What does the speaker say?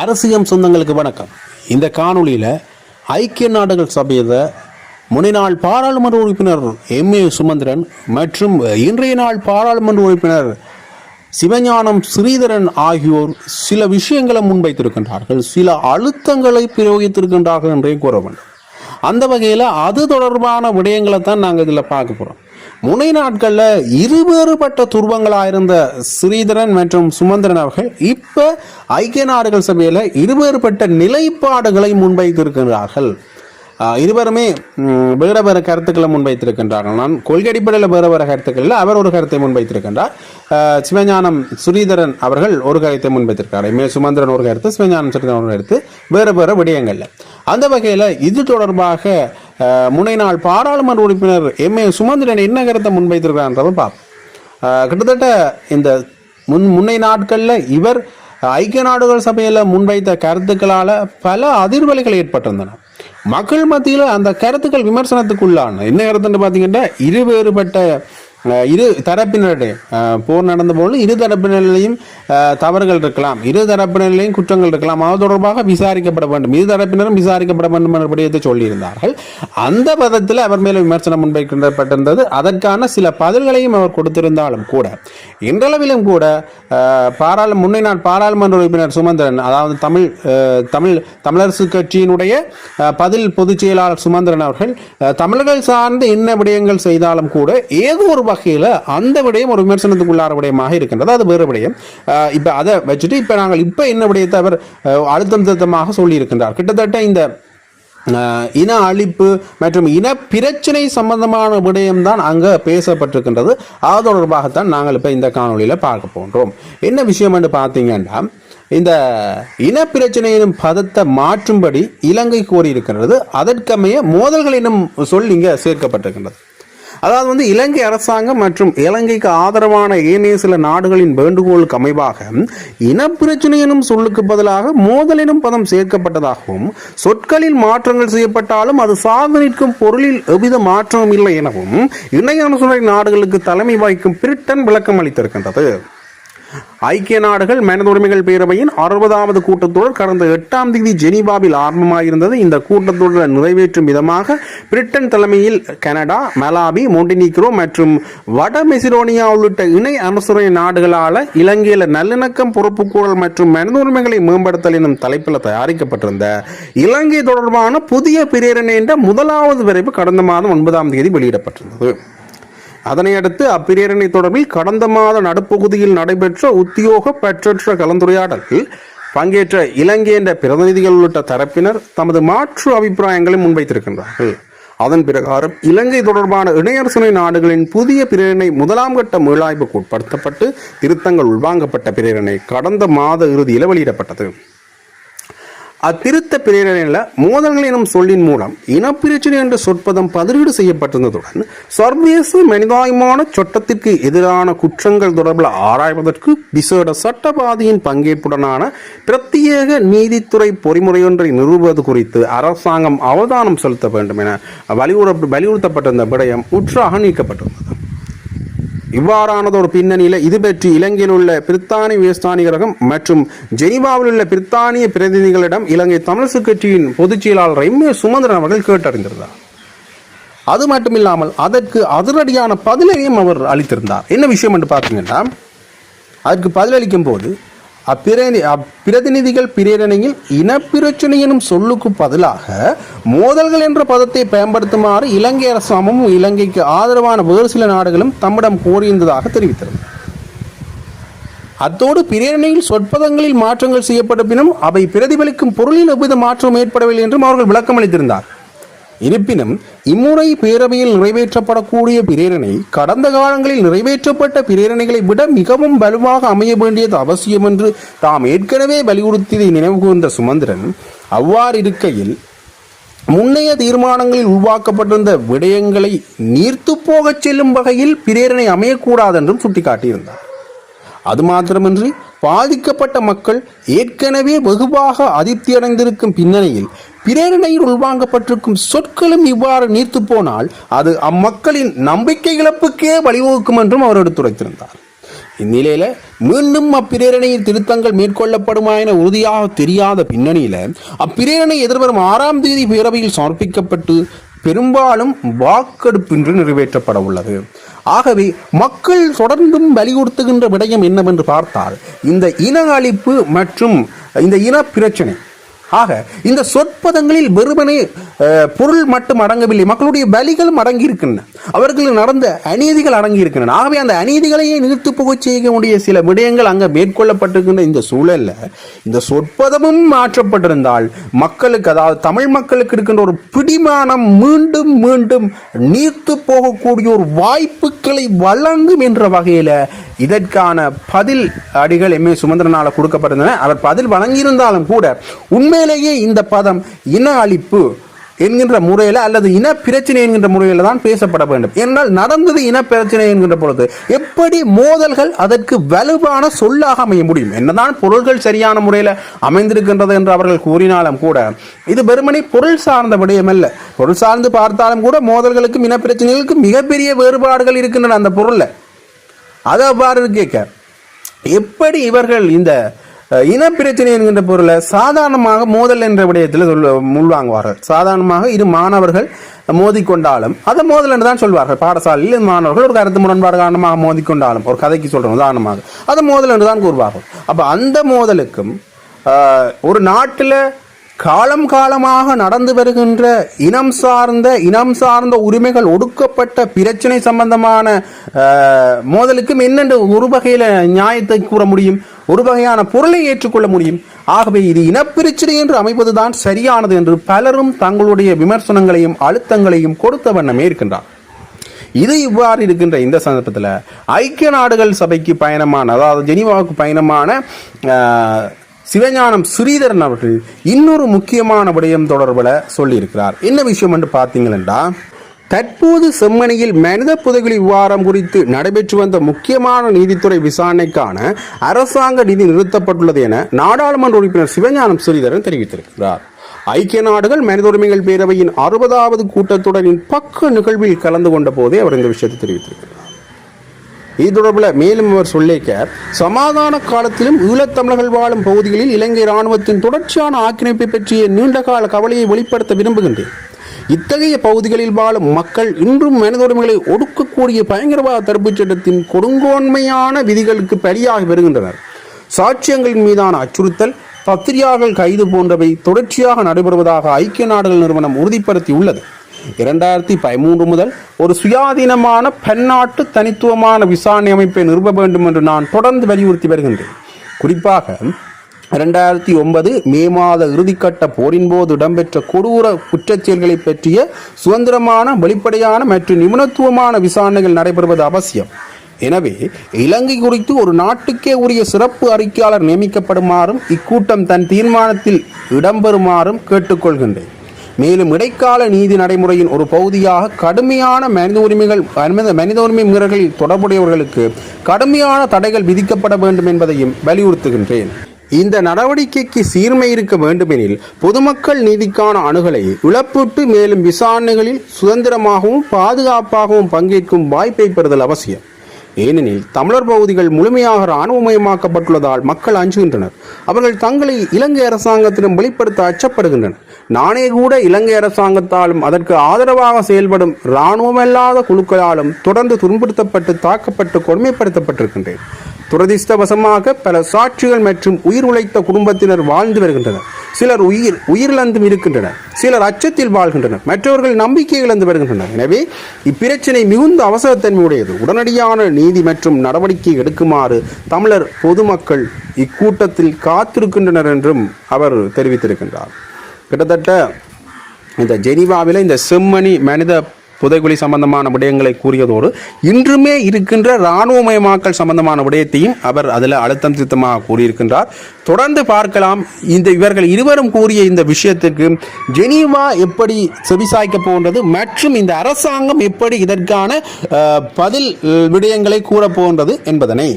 அரசியம் சொந்தங்களுக்கு வணக்கம். இந்த காணொளியில் ஐக்கிய நாடுகள் சபையில் முன்னாள் பாராளுமன்ற உறுப்பினர் எம். ஏ. சுமந்திரன் மற்றும் இன்றைய நாள் பாராளுமன்ற உறுப்பினர் சிவஞானம் ஸ்ரீதரன் ஆகியோர் சில விஷயங்களை முன்வைத்திருக்கின்றார்கள். சில அழுத்தங்களை பிரயோகித்திருக்கின்றார்கள் என்றே கூற வேண்டும் அந்த வகையில் அது தொடர்பான விடயங்களை தான் நாங்கள் இதில் பார்க்க போகிறோம் முனை நாட்களில் இருவேறுபட்ட துருவங்களாக இருந்த ஸ்ரீதரன் மற்றும் சுமந்திரன் அவர்கள் இப்போ ஐக்கிய நாடுகள் சபையில் இருவேறுபட்ட நிலைப்பாடுகளை முன்வைத்திருக்கிறார்கள். இருவருமே வேற வேற கருத்துக்களை முன்வைத்திருக்கின்றார்கள். நான் கொள்கை அடிப்படையில் வேற வேற கருத்துக்களில் அவர் ஒரு கருத்தை முன்வைத்திருக்கின்றார். சிவஞானம் ஸ்ரீதரன் அவர்கள் ஒரு கருத்தை முன்வைத்திருக்கிறார். மே சுமந்திரன் ஒரு கருத்து சிவஞானம் ஸ்ரீதரன் ஒரு கருத்து வேறு வேறு விடயங்களில். அந்த வகையில் இது தொடர்பாக முன்னை நாள் பாராளுமன்ற உறுப்பினர் எம். ஏ. சுமந்திரன் என்ன கருத்தை முன்வைத்திருக்கிறான்றதை பார்ப்போம். கிட்டத்தட்ட இந்த முன் முன்னை நாட்களில் இவர் ஐக்கிய நாடுகள் சபையில் முன்வைத்த கருத்துக்களால் பல அதிர்வலைகள் ஏற்பட்டிருந்தன. மக்கள் மத்தியில் அந்த கருத்துக்கள் விமர்சனத்துக்குள்ளான. என்ன கருத்துன்னு பார்த்தீங்கன்னா இருவேறுபட்ட இரு தரப்பினருடைய போர் நடந்த போது இரு தரப்பினரிலையும் தவறுகள் இருக்கலாம். இரு தரப்பினரிலையும் குற்றங்கள் இருக்கலாம். அது தொடர்பாக விசாரிக்கப்பட வேண்டும். இரு தரப்பினரும் விசாரிக்கப்பட வேண்டும் என்ற விடயத்தை சொல்லியிருந்தார்கள். அந்த பதத்தில் அவர் மேலே விமர்சனம் முன்வைக்கப்பட்டிருந்தது. அதற்கான சில பதில்களையும் அவர் கொடுத்திருந்தாலும் கூட இன்றளவிலும் கூட பாராளு முன்னே நாள் பாராளுமன்ற உறுப்பினர் சுமந்திரன் அதாவது தமிழ் தமிழ் தமிழரசு கட்சியினுடைய பதில் பொதுச் செயலாளர் சுமந்திரன் அவர்கள் தமிழர்கள் சார்ந்து என்ன விடயங்கள் செய்தாலும் கூட ஏதோ ஒரு வகையில் அந்த விடயம் ஒரு விமர்சனத்துக்குள்ளார விடயமாக இருக்கின்றது. அது வேறு விடயம். இப்போ அதை வச்சுட்டு இப்போ நாங்கள் இப்போ என்ன விடயத்தை அவர் அழுத்தம் திருத்தமாக சொல்லியிருக்கின்றார். கிட்டத்தட்ட இந்த இன அழிப்பு மற்றும் இன பிரச்சனை சம்பந்தமான விடயம்தான் அங்கே பேசப்பட்டிருக்கின்றது. அது தொடர்பாகத்தான் நாங்கள் இப்போ இந்த காணொலியில் பார்க்க போன்றோம் என்ன விஷயம் என்று பார்த்தீங்கன்னா இந்த இன பிரச்சனை எனும் பதத்தை மாற்றும்படி இலங்கை கோரியிருக்கின்றது. அதற்கமைய மோதல்கள் எனும் சொல் இங்கே சேர்க்கப்பட்டிருக்கின்றது. அதாவது வந்து இலங்கை அரசாங்கம் மற்றும் இலங்கைக்கு ஆதரவான ஏனைய சில நாடுகளின் வேண்டுகோளுக்கு அமைவாக இனப்பிரச்சனை எனும் சொல்லுக்கு பதிலாக மோதல் எனும் பதம் சேர்க்கப்பட்டதாகவும் சொற்களில் மாற்றங்கள் செய்யப்பட்டாலும் அது சார்ந்து நிற்கும் பொருளில் எவ்வித மாற்றமும் இல்லை எனவும் இணையான அனுசரணை நாடுகளுக்கு தலைமை வகிக்கும் பிரிட்டன் விளக்கம் அளித்திருக்கின்றது. ஐக்கிய நாடுகள் மனித உரிமைகள் பேரவையின் அறுபதாவது கூட்டத்தொடர் கடந்த எட்டாம் தேதி ஜெனீவாவில் ஆரம்பமாயிருந்தது. இந்த கூட்டத்தொடரை நிறைவேற்றும் விதமாக பிரிட்டன் தலைமையில் கனடா மலாவி மொண்டினிக்ரோ மற்றும் வட மெசிடோனியா உள்ளிட்ட இணை அனுசரணை நாடுகளால் இலங்கையில் நல்லிணக்கம் பொறுப்புக்கூறல் மற்றும் மனித உரிமைகளை மேம்படுத்தல் எனும் தலைப்பில் தயாரிக்கப்பட்டிருந்த இலங்கை தொடர்பான புதிய பிரேரணை என்ற முதலாவது விரைவு கடந்த மாதம் ஒன்பதாம் தேதி வெளியிடப்பட்டிருந்தது. அதனை அடுத்து அப்பிரேரணை தொடர்பில் கடந்த மாத நடுப்பகுதியில் நடைபெற்ற உத்தியோக பெற்றற்ற கலந்துரையாடலில் பங்கேற்ற இலங்கை என்ற பிரதிநிதிகள் உள்ளிட்ட தரப்பினர் தமது மாற்று அபிப்பிராயங்களை முன்வைத்திருக்கின்றார்கள். அதன் பிரகாரம் இலங்கை தொடர்பான இணையரசுனை நாடுகளின் புதிய பிரேரணை முதலாம் கட்ட மீளாய்வுக்கு உட்படுத்தப்பட்டு திருத்தங்கள் உள்வாங்கப்பட்ட பிரேரணை கடந்த மாத இறுதியில் வெளியிடப்பட்டது. அத்திருத்த பிரேரணையில் மோதல்கள் எனும் சொல்லின் மூலம் இனப்பிரச்சனை என்ற சொற்பதம் பதிலீடு செய்யப்பட்டிருந்ததுடன் சர்வதேச மனிதாயமான சட்டத்திற்கு எதிரான குற்றங்கள் தொடர்பில் ஆராய்வதற்கு விசேட சட்டவாதியின் பங்கேற்புடனான பிரத்யேக நீதித்துறை பொறிமுறையொன்றை நிறுவுவது குறித்து அரசாங்கம் அவதானம் செலுத்த வேண்டும் என வலியுறு வலியுறுத்தப்பட்டிருந்த விடயம் உற்றாக நீக்கப்பட்டிருந்தது. இவ்வாறானதொரு பின்னணியில் இது பற்றி இலங்கையில் உள்ள பிரித்தானிய வியஸ்தானிகரகம் மற்றும் ஜெனீவாவில் உள்ள பிரித்தானிய பிரதிநிதிகளிடம் இலங்கை தமிழரசு கட்சியின் பொதுச் செயலாளர் எம் ஏ சுமந்திரன் அவர்கள் கேட்டறிந்திருந்தார். அது மட்டுமில்லாமல் அதற்கு அதிரடியான பதிலையும் அவர் அளித்திருந்தார். என்ன விஷயம் என்று பார்த்தீங்கன்னா அதற்கு பதிலளிக்கும் போது அப்பிரணி அப்பிரதிநிதிகள் பிரேரணையில் இனப்பிரச்சனை எனும் சொல்லுக்கு பதிலாக மோதல்கள் என்ற பதத்தை பயன்படுத்துமாறு இலங்கை அரசாங்கமும் இலங்கைக்கு ஆதரவான வேறு சில நாடுகளும் தம்மிடம் கோரியிருந்ததாக தெரிவித்தது அத்தோடு பிரேரணையில் சொற்பதங்களில் மாற்றங்கள் செய்யப்பட்ட அவை பிரதிபலிக்கும் பொருளில் எவ்வித மாற்றம் ஏற்படவில்லை என்றும் அவர்கள் விளக்கம் அளித்திருந்தார் இருப்பினும் இம்முறை பேரவையில் நிறைவேற்றப்படக்கூடிய பிரேரணை கடந்த காலங்களில் நிறைவேற்றப்பட்ட பிரேரணைகளை விட மிகவும் வலுவாக அமைய வேண்டியது அவசியம் என்று தாம் ஏற்கனவே வலியுறுத்தியதை நினைவு கூர்ந்த சுமந்திரன் அவ்வாறு இருக்கையில் முன்னைய தீர்மானங்களில் உருவாக்கப்பட்டிருந்த விடயங்களை நீர்த்து போகச் செல்லும் வகையில் பிரேரணை அமையக்கூடாது என்றும் சுட்டிக்காட்டியிருந்தார். அது மாத்திரமின்றி பாதிக்கப்பட்ட மக்கள் ஏற்கனவே வெகுவாக அதிருப்தியடைந்திருக்கும் பின்னணியில் பிரேரணையில் உள்வாங்கப்பட்டிருக்கும் சொற்களும் இவ்வாறு நீர்த்து போனால் அது அம்மக்களின் நம்பிக்கை இழப்புக்கே வழிவகுக்கும் என்றும் அவர் எடுத்துரைத்திருந்தார். இந்நிலையில் மீண்டும் அப்பிரேரணையில் திருத்தங்கள் மேற்கொள்ளப்படுமா என உறுதியாக தெரியாத பின்னணியில் அப்பிரேரணை எதிர்வரும் ஆறாம் தேதி பேரவையில் சமர்ப்பிக்கப்பட்டு பெரும்பாலும் வாக்கெடுப்பின்றி நிறைவேற்றப்பட உள்ளது. ஆகவே மக்கள் தொடர்ந்தும் வலியுறுத்துகின்ற விடயம் என்னவென்று பார்த்தால் இந்த இன அழிப்பு மற்றும் இந்த இன பிரச்சனை ஆக இந்த சொற்பதங்களில் வெறுமனே பொருள் மட்டும் அடங்கவில்லை மக்களுடைய பலிகளும் அடங்கி இருக்கின்றன அவர்கள் நடந்த அநீதிகள் அடங்கி இருக்கின்றன ஆகவே அந்த அநீதிகளையே நிறுத்து புகச் செய்யக்கூடிய சில விடயங்கள் அங்கே மேற்கொள்ளப்பட்டிருக்கின்ற இந்த சூழலில் இந்த சொற்பதமும் மாற்றப்பட்டிருந்தால் மக்களுக்கு அதாவது தமிழ் மக்களுக்கு இருக்கின்ற ஒரு பிடிமானம் மீண்டும் மீண்டும் நீர்த்து போகக்கூடிய ஒரு வாய்ப்புகளை வழங்கும் என்ற வகையில் இதற்கான பதில் அடிகள் எம். ஏ. சுமந்திரனால கொடுக்கப்பட்டிருந்தன. அவர் பதில் வழங்கியிருந்தாலும் கூட உண்மையிலேயே இந்த பதம் இன அழிப்பு என்கின்ற முறையில் அல்லது இன பிரச்சனை என்கின்ற முறையில் தான் பேசப்பட வேண்டும். என்றால் நடந்தது இன பிரச்சனை என்கின்ற பொழுது எப்படி மோதல்கள் அதற்கு வலுவான சொல்லாக அமைய முடியும்? என்னதான் பொருள்கள் சரியான முறையில் அமைந்திருக்கின்றது என்று அவர்கள் கூறினாலும் கூட இது வெறுமனே பொருள் சார்ந்த விடயம் அல்ல. பொருள் சார்ந்து பார்த்தாலும் கூட மோதல்களுக்கும் இன பிரச்சனைகளுக்கும் மிகப்பெரிய வேறுபாடுகள் இருக்கின்றன அந்த பொருளில். அது அவ்வாறு கேட்க எப்படி இவர்கள் இந்த இனப்பிரச்சனை என்கின்ற பொருளை சாதாரணமாக மோதல் என்ற விடயத்தில் சொல்ல முன்வாங்குவார்கள் சாதாரணமாக இரு மாணவர்கள் மோதிக்கொண்டாலும் அதை மோதல் என்று தான் சொல்வார்கள். பாடசாலையில் மாணவர்கள் ஒரு கருத்து முரண்பாடு காரணமாக மோதிக்கொண்டாலும் ஒரு கதைக்கு சொல்கிறோம் உதாரணமாக. அதை மோதல் என்று தான் கூறுவார்கள். அப்போ அந்த மோதலுக்கும் ஒரு நாட்டில் காலம் காலமாக நடந்து வருகின்ற இனம் சார்ந்த இனம் சார்ந்த உரிமைகள் ஒடுக்கப்பட்ட பிரச்சனை சம்பந்தமான மோதலுக்கும் என்னென்று ஒரு வகையில் நியாயத்தை கூற முடியும்? ஒரு வகையான பொருளை ஏற்றுக்கொள்ள முடியும். ஆகவே இது இனப்பிரச்சனை என்று அமைப்பதுதான் சரியானது என்று பலரும் தங்களுடைய விமர்சனங்களையும் அழுத்தங்களையும் கொடுத்த வண்ணமே இருக்கின்றார். இது இவ்வாறு இருக்கின்ற இந்த சந்தர்ப்பத்தில் ஐக்கிய நாடுகள் சபைக்கு பயணமான அதாவது ஜெனிவாவுக்கு பயணமான சிவஞானம் ஸ்ரீதரன் அவர்கள் இன்னொரு முக்கியமான விடயம் தொடர்பில் சொல்லியிருக்கிறார். என்ன விஷயம் என்று பார்த்தீங்கன்னா தற்போது செம்மணியில் மனித புதைகுழி விவகாரம் குறித்து நடைபெற்று வந்த முக்கியமான நீதித்துறை விசாரணைக்கான அரசாங்க நிதி நிறுத்தப்பட்டுள்ளது என நாடாளுமன்ற உறுப்பினர் சிவஞானம் ஸ்ரீதரன் தெரிவித்திருக்கிறார். ஐக்கிய நாடுகள் மனித உரிமைகள் பேரவையின் அறுபதாவது கூட்டத்தொடரின் பக்க நிகழ்வில் கலந்து கொண்ட போதே அவர் இந்த விஷயத்தை தெரிவித்திருக்கிறார். இது தொடர்பில் மேலும் அவர் சொல்லிக்க சமாதான காலத்திலும் ஈழத்தமிழர்கள் வாழும் பகுதிகளில் இலங்கை இராணுவத்தின் தொடர்ச்சியான ஆக்கிரமிப்பை பற்றிய நீண்டகால கவலையை வெளிப்படுத்த விரும்புகின்றேன். இத்தகைய பகுதிகளில் வாழும் மக்கள் இன்றும் மனித உரிமைகளை ஒடுக்கக்கூடிய பயங்கரவாத தடுப்புச் சட்டத்தின் கொடுங்கோன்மையான விதிகளுக்கு பலியாகி வருகின்றனர் சாட்சியங்களின் மீதான அச்சுறுத்தல் பத்திரிகையாளர்கள் கைது போன்றவை தொடர்ச்சியாக நடைபெறுவதாக ஐக்கிய நாடுகள் நிறுவனம் உறுதிப்படுத்தியுள்ளது. இரண்டாயிரத்தி பதிமூன்று முதல் ஒரு சுயாதீனமான பன்னாட்டு தனித்துவமான விசாரணை அமைப்பை நிறுவ வேண்டும் என்று நான் தொடர்ந்து வலியுறுத்தி வருகின்றேன். குறிப்பாக இரண்டாயிரத்தி ஒன்பது மே மாத இறுதிக்கட்ட போரின் போது இடம்பெற்ற கொடூர குற்றச்செயல்களை பற்றிய சுதந்திரமான வெளிப்படையான மற்றும் நிபுணத்துவமான விசாரணைகள் நடைபெறுவது அவசியம். எனவே இலங்கை குறித்து ஒரு நாட்டுக்கே உரிய சிறப்பு அறிக்கையாளர் நியமிக்கப்படுமாறும் இக்கூட்டம் தன் தீர்மானத்தில் இடம்பெறுமாறும் கேட்டுக்கொள்கின்றேன். மேலும் இடைக்கால நீதி நடைமுறையின் ஒரு பகுதியாக கடுமையான மனித உரிமைகள் மனித மனித உரிமை மீறல்களில் தொடர்புடையவர்களுக்கு கடுமையான தடைகள் விதிக்கப்பட வேண்டும் என்பதையும் வலியுறுத்துகின்றேன். இந்த நடவடிக்கைக்கு சீர்மை இருக்க வேண்டுமெனில் பொதுமக்கள் நீதிக்கான அணுகலை இழப்பிட்டு மேலும் விசாரணைகளில் சுதந்திரமாகவும் பாதுகாப்பாகவும் பங்கேற்கும் வாய்ப்பை பெறுதல் அவசியம். ஏனெனில் தமிழர் பகுதிகள் முழுமையாக இராணுவமயமாக்கப்பட்டுள்ளதால் மக்கள் அஞ்சுகின்றனர். அவர்கள் தங்களை இலங்கை அரசாங்கத்திடம் வெளிப்படுத்த அச்சப்படுகின்றனர். நானே கூட இலங்கை அரசாங்கத்தாலும் அதற்கு ஆதரவாக செயல்படும் இராணுவமல்லாத குழுக்களாலும் தொடர்ந்து துன்புறுத்தப்பட்டு தாக்கப்பட்டு கொடுமைப்படுத்தப்பட்டிருக்கின்றேன். துரதிர்ஷ்டவசமாக பல சாட்சிகள் மற்றும் உயிர் உழைத்த குடும்பத்தினர் வாழ்ந்து வருகின்றனர். சிலர் உயிர் உயிரிழந்தும் இருக்கின்றனர். சிலர் அச்சத்தில் வாழ்கின்றனர். மற்றவர்கள் நம்பிக்கை இழந்து வருகின்றனர். எனவே இப்பிரச்சனை மிகுந்த அவசரத்தன்மையுடையது. உடனடியான நீதி மற்றும் நடவடிக்கை எடுக்குமாறு தமிழர் பொதுமக்கள் இக்கூட்டத்தில் காத்திருக்கின்றனர் என்றும் அவர் தெரிவித்திருக்கின்றார். கிட்டத்தட்ட இந்த ஜெனீவாவில் இந்த செம்மணி மனித புதைகுழி சம்பந்தமான விடயங்களை கூறியதோடு இன்றுமே இருக்கின்ற இராணுவமயமாக்கல் சம்பந்தமான விடயத்தையும் அவர் அதில் அழுத்தம் திருத்தமாக கூறியிருக்கின்றார். தொடர்ந்து பார்க்கலாம். இந்த இவர்கள் இருவரும் கூறிய இந்த விஷயத்துக்கு ஜெனீவா எப்படி செவிசாய்க்க போன்றது மற்றும் இந்த அரசாங்கம் எப்படி இதற்கான பதில் விடயங்களை கூறப் போன்றது என்பதனை.